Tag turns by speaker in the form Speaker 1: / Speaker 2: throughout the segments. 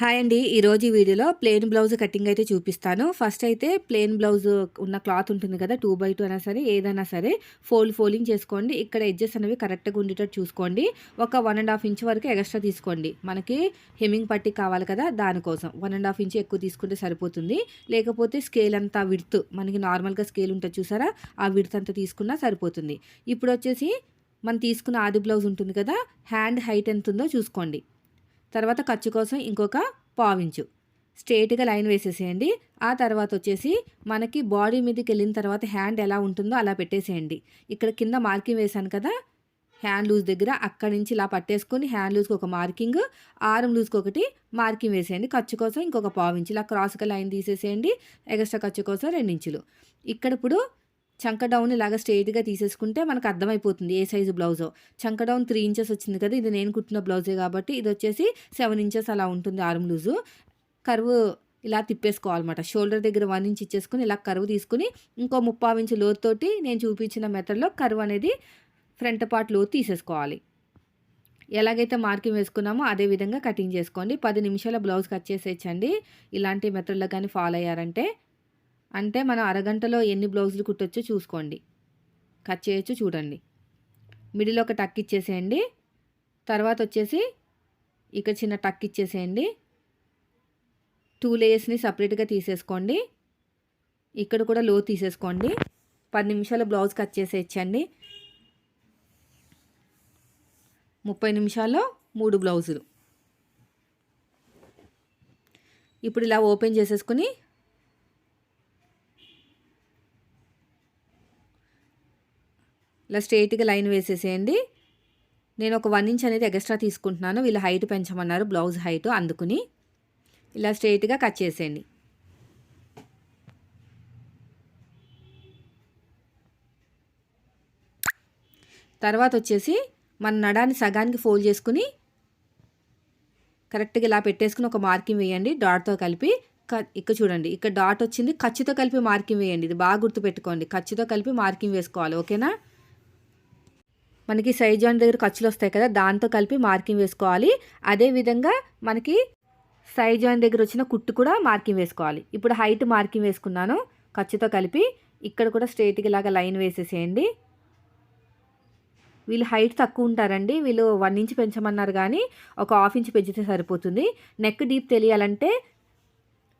Speaker 1: Hi అండి. ఈరోజు ఈ వీడియోలో ప్లెయిన్ బ్లౌజ్ కటింగ్ అయితే చూపిస్తాను. ఫస్ట్ అయితే ప్లెయిన్ బ్లౌజ్ ఉన్న క్లాత్ ఉంటుంది కదా టూ బై టూ అయినా సరే ఏదైనా సరే ఫోల్డ్ ఫోల్డింగ్ చేసుకోండి. ఇక్కడ ఎడ్జెస్ అనేవి కరెక్ట్గా ఉండేటట్టు చూసుకోండి. ఒక వన్ అండ్ హాఫ్ ఇంచ్ వరకు ఎక్స్ట్రా తీసుకోండి. మనకి హెమ్మింగ్ పట్టి కావాలి కదా దానికోసం. వన్ అండ్ హాఫ్ ఇంచ్ ఎక్కువ తీసుకుంటే సరిపోతుంది. లేకపోతే స్కేల్ అంతా విడ్త్ మనకి నార్మల్గా స్కేల్ ఉంటుంది చూసారా? ఆ విడ్త్ అంతా తీసుకున్నా సరిపోతుంది. ఇప్పుడు వచ్చేసి మనం తీసుకున్న ఆది బ్లౌజ్ ఉంటుంది కదా హ్యాండ్ హైట్ ఎంత ఉందో చూసుకోండి. తర్వాత ఖర్చు కోసం ఇంకొక పావించు స్ట్రేట్గా లైన్ వేసేసేయండి. ఆ తర్వాత వచ్చేసి మనకి బాడీ మీదకి వెళ్ళిన తర్వాత హ్యాండ్ ఎలా ఉంటుందో అలా పెట్టేసేయండి. ఇక్కడ కింద మార్కింగ్ వేశాను కదా? హ్యాండ్ లూజ్ దగ్గర అక్కడి నుంచి ఇలా పట్టేసుకొని హ్యాండ్ లూజ్కి ఒక మార్కింగ్ ఆరం లూజ్కి ఒకటి మార్కింగ్ వేసేయండి. ఖర్చు కోసం ఇంకొక పావించి ఇలా క్రాస్గా లైన్ తీసేసేయండి. ఎగస్ట్రా ఖర్చు కోసం రెండించులు ఇక్కడ ఇప్పుడు చంక డౌన్ ఇలాగ స్ట్రైట్గా తీసేసుకుంటే మనకు అర్థమైపోతుంది ఏ సైజు బ్లౌజో చంక డౌన్ త్రీ ఇంచెస్ వచ్చింది కదా ఇది నేను కుట్టిన బ్లౌజే కాబట్టి ఇది వచ్చేసి సెవెన్ ఇంచెస్ అలా ఉంటుంది ఆర్మ్ లూజు కరువు ఇలా తిప్పేసుకోవాలన్నమాట. షోల్డర్ దగ్గర వన్ ఇంచ్ ఇచ్చేసుకుని ఇలా కరువు తీసుకుని ఇంకో ముప్పావు ఇంచు లోతుతోటి నేను చూపించిన మెథడ్లో కరువు అనేది ఫ్రంట్ పార్ట్ లోతు తీసేసుకోవాలి. ఎలాగైతే మార్కింగ్ వేసుకున్నామో అదే విధంగా కటింగ్ చేసుకోండి. పది నిమిషాల బ్లౌజ్ కట్ చేసేయచ్చండి. ఇలాంటి మెథడ్లో కానీ ఫాలో అయ్యారంటే అంటే మనం అరగంటలో ఎన్ని బ్లౌజులు కుట్టొచ్చో చూసుకోండి. కట్ చేయొచ్చు చూడండి. మిడిల్ ఒక టక్ ఇచ్చేసేయండి. తర్వాత వచ్చేసి ఇక్కడ చిన్న టక్ ఇచ్చేసేయండి. టూ లేయర్స్ని సపరేట్గా తీసేసుకోండి. ఇక్కడ కూడా లో తీసేసుకోండి. పది నిమిషాలు బ్లౌజ్ కట్ చేసేయచ్చండి ముప్పై నిమిషాల్లో మూడు బ్లౌజులు. ఇప్పుడు ఇలా ఓపెన్ చేసేసుకుని ఇలా స్ట్రైట్గా లైన్ వేసేసేయండి. నేను ఒక వన్ ఇంచ్ అనేది ఎక్స్ట్రా తీసుకుంటున్నాను. వీళ్ళు హైట్ పెంచమన్నారు బ్లౌజ్ హైట్ అందుకుని. ఇలా స్ట్రైట్గా కట్ చేసేయండి. తర్వాత వచ్చేసి మన నడాన్ని సగానికి ఫోల్డ్ చేసుకుని కరెక్ట్గా ఇలా పెట్టేసుకుని ఒక మార్కింగ్ వేయండి డాట్తో కలిపి. ఇక్కడ చూడండి ఇక్కడ డాట్ వచ్చింది ఖర్చుతో కలిపి మార్కింగ్ వేయండి. ఇది బాగా గుర్తుపెట్టుకోండి ఖర్చుతో కలిపి మార్కింగ్ వేసుకోవాలి ఓకేనా? మనకి సైజ్ జాయింట్ దగ్గర ఖర్చులు వస్తాయి కదా దాంతో కలిపి మార్కింగ్ వేసుకోవాలి. అదేవిధంగా మనకి సైజ్ జాయింట్ దగ్గర వచ్చిన కుట్టు కూడా మార్కింగ్ వేసుకోవాలి. ఇప్పుడు హైట్ మార్కింగ్ వేసుకున్నాను ఖర్చుతో కలిపి. ఇక్కడ కూడా స్ట్రైట్గా ఇలాగా లైన్ వేసేసేయండి. వీళ్ళు హైట్ తక్కువ ఉంటారండి వీళ్ళు వన్ ఇంచ్ పెంచమన్నారు కానీ ఒక హాఫ్ ఇంచ్ పెంచితే సరిపోతుంది. నెక్ డీప్ తెలియాలంటే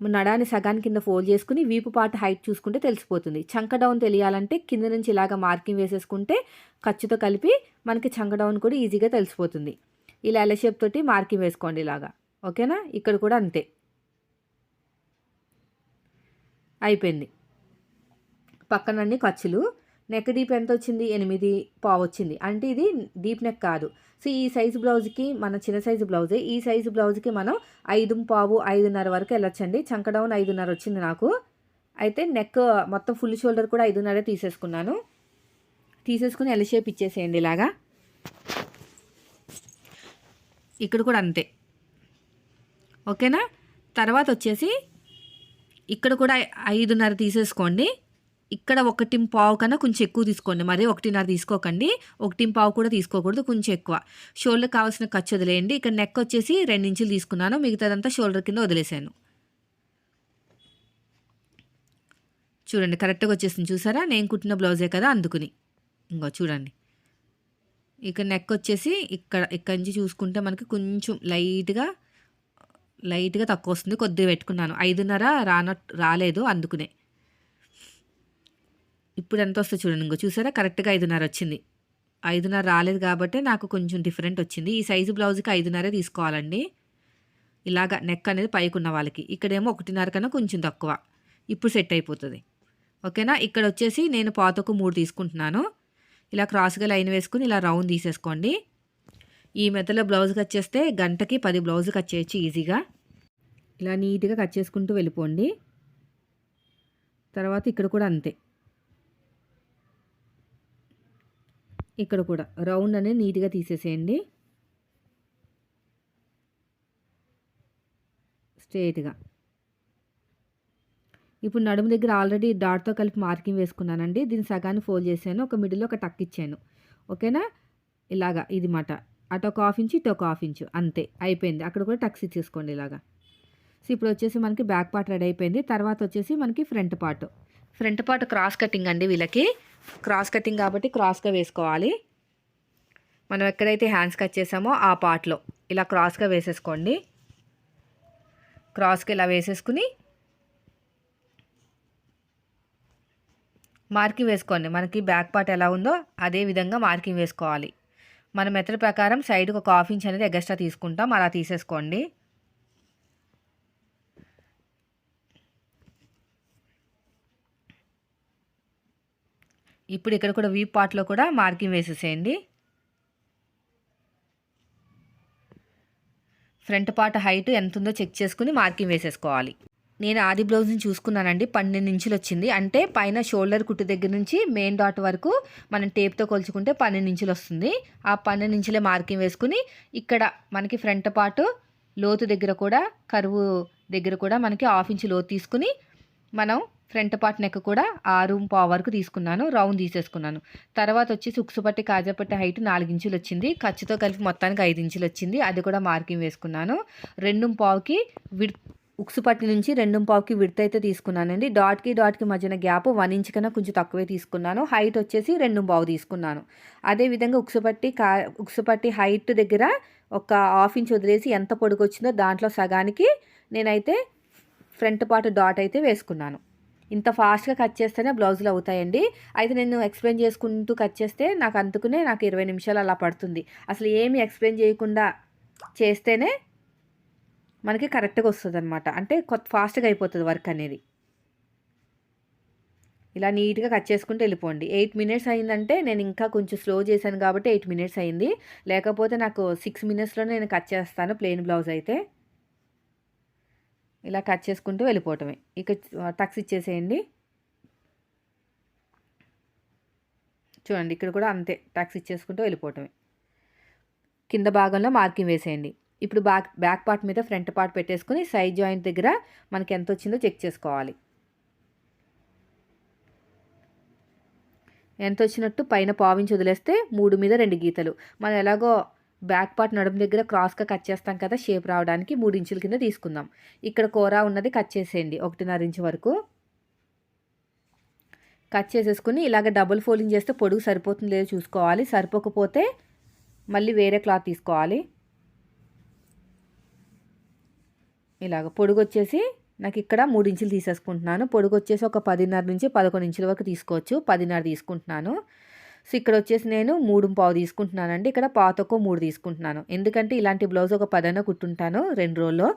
Speaker 1: నడాన్ని సగానికి కింద ఫోల్డ్ చేసుకుని వీపు పాటు హైట్ చూసుకుంటే తెలిసిపోతుంది. చంక డౌన్ తెలియాలంటే కింద నుంచి ఇలాగ మార్కింగ్ వేసేసుకుంటే ఖర్చుతో కలిపి మనకి చంక డౌన్ కూడా ఈజీగా తెలిసిపోతుంది. ఇలా ఎల షేప్ తోటి మార్కింగ్ వేసుకోండి ఇలాగా. ఓకేనా? ఇక్కడ కూడా అంతే. అయిపోయింది. పక్కనన్ని ఖర్చులు. నెక్ డీప్ ఎంత వచ్చింది ఎనిమిది పావు వచ్చింది అంటే ఇది డీప్ నెక్ కాదు. సో ఈ సైజు బ్లౌజ్కి మన చిన్న సైజు బ్లౌజే. ఈ సైజు బ్లౌజ్కి మనం ఐదు పావు ఐదున్నర వరకు వెళ్ళొచ్చండి. చంక డౌన్ ఐదున్నర వచ్చింది నాకు. అయితే నెక్ మొత్తం ఫుల్ షోల్డర్ కూడా ఐదున్నర తీసేసుకున్నాను. తీసేసుకుని ఎల్ షేప్ ఇచ్చేసేయండి ఇలాగా. ఇక్కడ కూడా అంతే. ఓకేనా? తర్వాత వచ్చేసి ఇక్కడ కూడా ఐదున్నర తీసేసుకోండి. ఇక్కడ ఒకటి పావు కన్నా కొంచెం ఎక్కువ తీసుకోండి. మరి ఒకటిన్నర తీసుకోకండి. ఒకటి పావు కూడా తీసుకోకూడదు కొంచెం ఎక్కువ. షోల్డర్ కావాల్సిన ఖర్చు వదిలేయండి. ఇక్కడ నెక్ వచ్చేసి రెండు ఇంచులు తీసుకున్నాను. మిగతాదంతా షోల్డర్ కింద వదిలేసాను. చూడండి కరెక్ట్గా వచ్చేసింది. చూసారా? నేను కుట్టిన బ్లౌజే కదా అందుకుని. ఇంకో చూడండి. ఇక్కడ నెక్ వచ్చేసి ఇక్కడ ఇక్కడి నుంచి చూసుకుంటే మనకి కొంచెం లైట్గా లైట్గా తక్కువ వస్తుంది. కొద్దిగా పెట్టుకున్నాను. ఐదున్నర రానట్టు రాలేదు అందుకునే. ఇప్పుడు ఎంత వస్తుంది చూడండి ఇంకో చూసారా? కరెక్ట్గా ఐదున్నర వచ్చింది. ఐదున్నర రాలేదు కాబట్టి నాకు కొంచెం డిఫరెంట్ వచ్చింది. ఈ సైజు బ్లౌజ్కి ఐదున్నరే తీసుకోవాలండి. ఇలాగ నెక్ అనేది పైకి ఉన్న వాళ్ళకి. ఇక్కడేమో ఒకటిన్నర కన్నా కొంచెం తక్కువ. ఇప్పుడు సెట్ అయిపోతుంది. ఓకేనా? ఇక్కడ వచ్చేసి నేను పాతకు మూడు తీసుకుంటున్నాను. ఇలా క్రాస్గా లైన్ వేసుకుని ఇలా రౌండ్ తీసేసుకోండి. ఈ మెత్తలో బ్లౌజ్ కట్ చేస్తే గంటకి పది బ్లౌజ్ కట్ చేయొచ్చు ఈజీగా. ఇలా నీట్గా కట్ చేసుకుంటూ వెళ్ళిపోండి. తర్వాత ఇక్కడ కూడా అంతే. ఇక్కడ కూడా రౌండ్ అనేది నీట్గా తీసేసేయండి. స్ట్రేట్గా ఇప్పుడు నడుము దగ్గర ఆల్రెడీ డాట్తో కలిపి మార్కింగ్ వేసుకున్నానండి. దీన్ని సగాన్ని ఫోల్డ్ చేశాను. ఒక మిడిల్లో ఒక టక్ ఇచ్చాను. ఓకేనా? ఇలాగా ఇది మాట. అటు ఒక హాఫ్ ఇంచు ఇటు ఒక హాఫ్ ఇంచు. అంతే. అయిపోయింది. అక్కడ కూడా టక్స్ ఇచ్చేసుకోండి ఇలాగా. సో ఇప్పుడు వచ్చేసి మనకి బ్యాక్ పార్ట్ రెడీ అయిపోయింది. తర్వాత వచ్చేసి మనకి front part. Front part cross cutting అండి వీళ్ళకి. క్రాస్ కటింగ్ కాబట్టి క్రాస్గా వేసుకోవాలి. మనం ఎక్కడైతే హ్యాండ్స్ కట్ చేసామో ఆ పార్ట్లో ఇలా క్రాస్గా వేసేసుకోండి. క్రాస్కి ఇలా వేసేసుకుని మార్కింగ్ వేసుకోండి. మనకి బ్యాక్ పార్ట్ ఎలా ఉందో అదే విధంగా మార్కింగ్ వేసుకోవాలి. మన మెథడ్ ప్రకారం సైడ్కి ఒక హాఫ్ ఇంచ్ అనేది ఎగస్ట్రా తీసుకుంటాం. అలా తీసేసుకోండి. ఇప్పుడు ఇక్కడ కూడా వీ పార్ట్లో కూడా మార్కింగ్ వేసేసేయండి. ఫ్రంట్ పార్ట్ హైట్ ఎంత ఉందో చెక్ చేసుకుని మార్కింగ్ వేసేసుకోవాలి. నేను ఆది బ్లౌజ్ని చూసుకున్నానండి పన్నెండు ఇంచులు వచ్చింది. అంటే పైన షోల్డర్ కుట్టు దగ్గర నుంచి మెయిన్ డాట్ వరకు మనం టేప్తో కొలుచుకుంటే పన్నెండు ఇంచులు వస్తుంది. ఆ పన్నెండు ఇంచులే మార్కింగ్ వేసుకుని ఇక్కడ మనకి ఫ్రంట్ పార్ట్ లోతు దగ్గర కూడా కరువు దగ్గర కూడా మనకి హాఫ్ ఇంచు లోతు తీసుకుని మనం ఫ్రంట్ పార్ట్ నెక్ కూడా ఆరు పావు వరకు తీసుకున్నాను రౌండ్ తీసేసుకున్నాను. తర్వాత వచ్చేసి ఉక్సుపట్టి కాజాపట్టి హైట్ నాలుగు ఇంచులు వచ్చింది. ఖర్చుతో కలిపి మొత్తానికి ఐదు ఇంచులు వచ్చింది. అది కూడా మార్కింగ్ వేసుకున్నాను. రెండు పావుకి విడ్ ఉక్సుపట్టి నుంచి రెండు పావుకి విడత అయితే తీసుకున్నానండి. డాట్కి డాట్కి మధ్యన గ్యాప్ వన్ ఇంచ్ కన్నా కొంచెం తక్కువే తీసుకున్నాను. హైట్ వచ్చేసి రెండు పావు తీసుకున్నాను. అదేవిధంగా ఉక్సుపట్టి కా ఉక్సుపట్టి హైట్ దగ్గర ఒక హాఫ్ ఇంచ్ వదిలేసి ఎంత పొడుగు వచ్చిందో దాంట్లో సగానికి నేనైతే ఫ్రంట్ పార్ట్ డాట్ అయితే వేసుకున్నాను. ఇంత ఫాస్ట్గా కట్ చేస్తేనే బ్లౌజులు అవుతాయండి. అయితే నేను ఎక్స్ప్లెయిన్ చేసుకుంటూ కట్ చేస్తే నాకు అందుకునే నాకు ఇరవై నిమిషాలు అలా పడుతుంది. అసలు ఏమి ఎక్స్ప్లెయిన్ చేయకుండా చేస్తేనే మనకి కరెక్ట్గా వస్తుంది అనమాట అంటే కొత్త ఫాస్ట్గా అయిపోతుంది వర్క్ అనేది. ఇలా నీట్గా కట్ చేసుకుంటూ వెళ్ళిపోండి. ఎయిట్ మినిట్స్ అయిందంటే నేను ఇంకా కొంచెం స్లో చేశాను కాబట్టి ఎయిట్ మినిట్స్ అయింది. లేకపోతే నాకు సిక్స్ మినిట్స్లో నేను కట్ చేస్తాను ప్లెయిన్ బ్లౌజ్ అయితే. ఇలా కట్ చేసుకుంటూ వెళ్ళిపోవటమే. ఇక టక్స్ ఇచ్చేసేయండి. చూడండి ఇక్కడ కూడా అంతే టక్స్ ఇచ్చేసుకుంటూ వెళ్ళిపోవటమే. కింద భాగంలో మార్కింగ్ వేసేయండి. ఇప్పుడు బ్యాక్ బ్యాక్ పార్ట్ మీద ఫ్రంట్ పార్ట్ పెట్టేసుకుని సైడ్ జాయింట్ దగ్గర మనకి ఎంత వచ్చిందో చెక్ చేసుకోవాలి. ఎంత వచ్చినట్టు పైన పావించి వదిలేస్తే మూడు మీద రెండు గీతలు. మనం ఎలాగో బ్యాక్ పార్ట్ నడుము దగ్గర క్రాస్గా కట్ చేస్తాం కదా షేప్ రావడానికి మూడు ఇంచుల కింద తీసుకుందాం. ఇక్కడ కూర ఉన్నది కట్ చేసేయండి ఒకటిన్నర ఇంచు వరకు. కట్ చేసేసుకుని ఇలాగ డబుల్ ఫోల్డింగ్ చేస్తే పొడుగు సరిపోతుంది లేదో చూసుకోవాలి. సరిపోకపోతే మళ్ళీ వేరే క్లాత్ తీసుకోవాలి. ఇలాగ పొడుగు వచ్చేసి నాకు ఇక్కడ మూడు ఇంచులు తీసేసుకుంటున్నాను. పొడుగు వచ్చేసి ఒక పదిన్నర నుంచి పదకొండు ఇంచుల వరకు తీసుకోవచ్చు. పదిన్నర తీసుకుంటున్నాను. సో ఇక్కడ వచ్చేసి నేను మూడు పావు తీసుకుంటున్నానండి. ఇక్కడ పాతకు మూడు తీసుకుంటున్నాను. ఎందుకంటే ఇలాంటి బ్లౌజ్ ఒక పదన కుట్టుంటాను రెండు రోజుల్లో.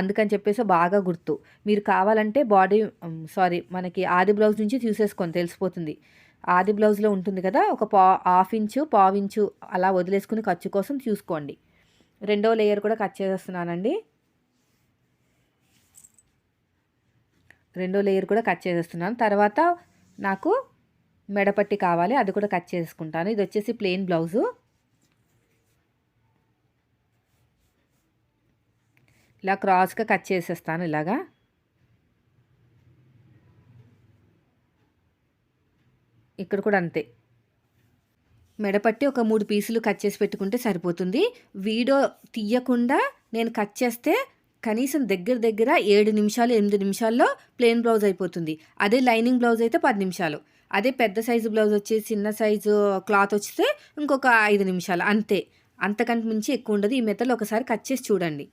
Speaker 1: అందుకని చెప్పేసి బాగా గుర్తు. మీరు కావాలంటే బాడీ సారీ మనకి ఆది బ్లౌజ్ నుంచి చూసేసుకొని తెలిసిపోతుంది. ఆది బ్లౌజ్లో ఉంటుంది కదా ఒక పా హాఫ్ ఇంచు పావు ఇంచు అలా వదిలేసుకుని ఖర్చు కోసం చూసుకోండి. రెండో లేయర్ కూడా కట్ చేసేస్తున్నానండి. రెండో లేయర్ కూడా కట్ చేసేస్తున్నాను. తర్వాత నాకు మెడపట్టి కావాలి అది కూడా కట్ చేసుకుంటాను. ఇది వచ్చేసి ప్లెయిన్ బ్లౌజు. ఇలా క్రాస్గా కట్ చేసేస్తాను ఇలాగా. ఇక్కడ కూడా అంతే. మెడపట్టి ఒక మూడు పీసులు కట్ చేసి పెట్టుకుంటే సరిపోతుంది. వీడియో తీయకుండా నేను కట్ చేస్తే కనీసం దగ్గర దగ్గర ఏడు నిమిషాలు ఎనిమిది నిమిషాల్లో ప్లెయిన్ బ్లౌజ్ అయిపోతుంది. అదే లైనింగ్ బ్లౌజ్ అయితే పది నిమిషాలు. అదే పెద్ద సైజు బ్లౌజ్ వచ్చి చిన్న సైజు క్లాత్ వస్తే ఇంకొక ఐదు నిమిషాలు. అంతే. అంతకంటే మించి ఎక్కువ ఉండదు. ఈ మెథడ్లో ఒకసారి కట్ చేసి చూడండి.